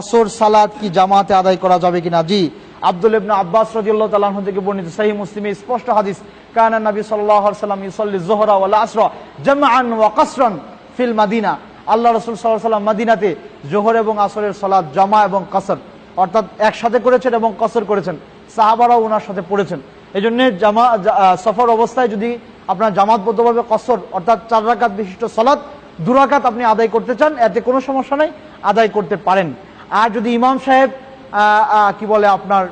আসর সালাত কি জামাতে আদায় করা যাবে কিনা? জি, আব্দুল ইবনে আব্বাস রাদিয়াল্লাহু তাআলা আনহু থেকে বর্ণিত সহিহ মুসলিমে স্পষ্ট হাদিস, কানা নবী আলাইহি সাল্লাম ইউসাল্লি যুহরা ওয়াল আসরা জামআন ওয়া কসরান ফিল মাদিনা। আল্লাহ রাসূল আলাইহি সাল্লাম মদিনাতে জোহর এবং আসরের সালাত জামা এবং কসর, অর্থাৎ একসাথে করেছেন এবং কসর করেছেন। সাহাবারাও ওনার সাথে পড়েছেন। এই জন্য জামা সফর অবস্থায় যদি আপনার জামাতবদ্ধভাবে কসর, অর্থাৎ চার রাকাত বিশিষ্ট সলাৎ দুরাকাত আপনি আদায় করতে চান, এতে কোনো সমস্যা নাই, আদায় করতে পারেন। আর যদি ইমাম সাহেব কি বলে আপনার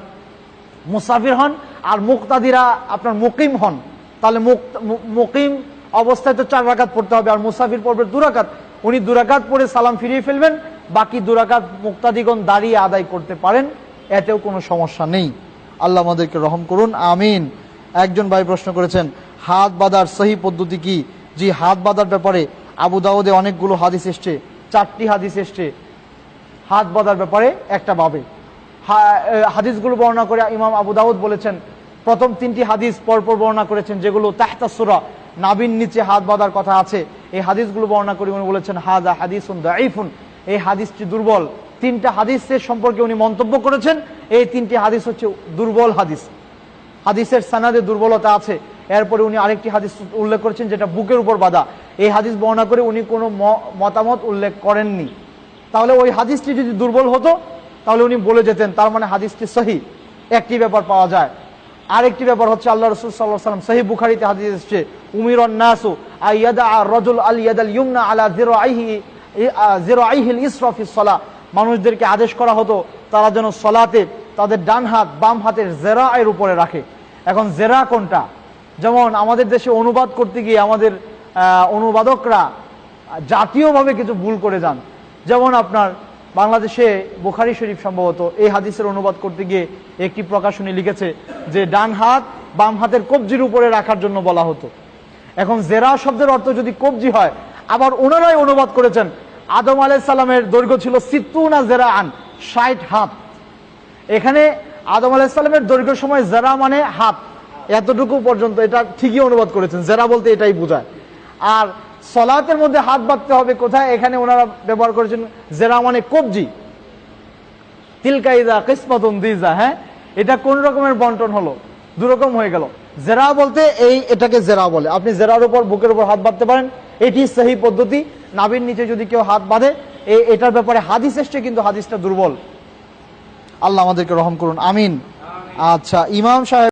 মুসাফির হন আর মুক্তাদিরা আপনার মুকিম হন, তাহলে মুক- মুকিম অবস্থায় তো চার রাকাত পড়তে হবে আর মুসাফির পড়বে দুরাকাত উনি দুরাকাত পড়ে সালাম ফিরিয়ে ফেলবেন, বাকি দুরাকাত মুক্তাদিগণ দাঁড়িয়ে আদায় করতে পারেন, এতেও কোনো সমস্যা নেই। আল্লাহ আমাদেরকে রহম করুন, আমিন। একজন ভাই প্রশ্ন করেছেন, হাত বাঁধার সহি পদ্ধতি কি? জি, হাত বাঁধার ব্যাপারে আবু দাউদে অনেকগুলো হাদিস এসছে, চারটি হাদিস এসছে। হাত বাঁধার ব্যাপারে একটা ভাবে। হাদিসগুলো বর্ণনা করে ইমাম আবু দাউদ বলেছেন, প্রথম তিনটি হাদিস পরপর বর্ণনা করেছেন, যেগুলো তাহতাসুরা নাবিন নিচে হাত বাঁধার কথা আছে। এই হাদিসগুলো বর্ণনা করে উনি বলেছেন হাজা হাদিসুন দাইফুন এই হাদিসটি দুর্বল। তিনটা হাদিসের সম্পর্কে উনি মন্তব্য করেছেন, এই তিনটি হাদিস হচ্ছে দুর্বল হাদিস। হাদিসের সানাদে দুর্বলতা আছে। এরপরে উনি আরেকটি হাদিস উল্লেখ করেছেন, যেটা বুকের উপর বাধা। এই হাদিস বর্ণনা করে উনি কোনো মতামত উল্লেখ করেননি। তাহলে ওই হাদিসটি যদি দুর্বল হতো, তাহলে উনি বলে যেতেন, তার মানে হাদিসটি সহি। একটি ব্যাপার পাওয়া যায়। আরেকটি ব্যাপার হচ্ছে আল্লাহ রসুল সাল্লাহ সাল্লাম সহি বুখারিতে হাদিস এসছে, উমির নাসু আর রজুল আল ইয়াদাল ইউমনা আলা জিরো আইহি জিরো আইহিল ইসরফিস সলা। মানুষদেরকে আদেশ করা হতো, তারা যেন সলাতে তাদের ডান হাত বাম হাতের জেরা এর উপরে রাখে। এখন জেরা কোনটা? যেমন আমাদের দেশে অনুবাদ করতে গিয়ে আমাদের অনুবাদকরা জাতীয়ভাবে কিছু ভুল করে যান। যেমন আপনার বাংলাদেশে বোখারি শরীফ সম্ভবত এই হাদিসের অনুবাদ করতে গিয়ে একটি প্রকাশনী লিখেছে যে ডান হাত বাম হাতের কবজির উপরে রাখার জন্য বলা হতো। এখন জেরা শব্দের অর্থ যদি কবজি হয়, আবার ওনারাই অনুবাদ করেছেন, আদম আলাই সালামের দৈর্ঘ্য ছিল সিত্তুনা জেরা আন ষাট হাত। এখানে আদম আলাহ সালামের দৈর্ঘ্য সময় জেরা মানে হাত। এতটুকু পর্যন্ত এটা ঠিকই অনুবাদ করেছেন, জেরা বলতে এটাই বোঝায়। আর সলাতের মধ্যে হাত বাঁধতে হবে। কোথায়? এখানে ওনারা ব্যবহার করেছেন জেরা মানে কবজি। তিলকাইদা কিসমতন দিজা হ্যাঁ? এটা কোন রকমের বন্টন হলো? দুরকম হয়ে গেল। জেরা বলতে এই এটাকে জেরা বলে। আপনি জেরার উপর বুকের উপর হাত বাঁধতে পারেন। এটি সেই পদ্ধতি। নাবির নিচে যদি কেউ হাত বাঁধে এ- এটার ব্যাপারে হাদিস এসছে কিন্তু হাদিসটা দুর্বল। আল্লাহ আমাদেরকে রহম করুন। আমিন। আচ্ছা ইমাম সাহেব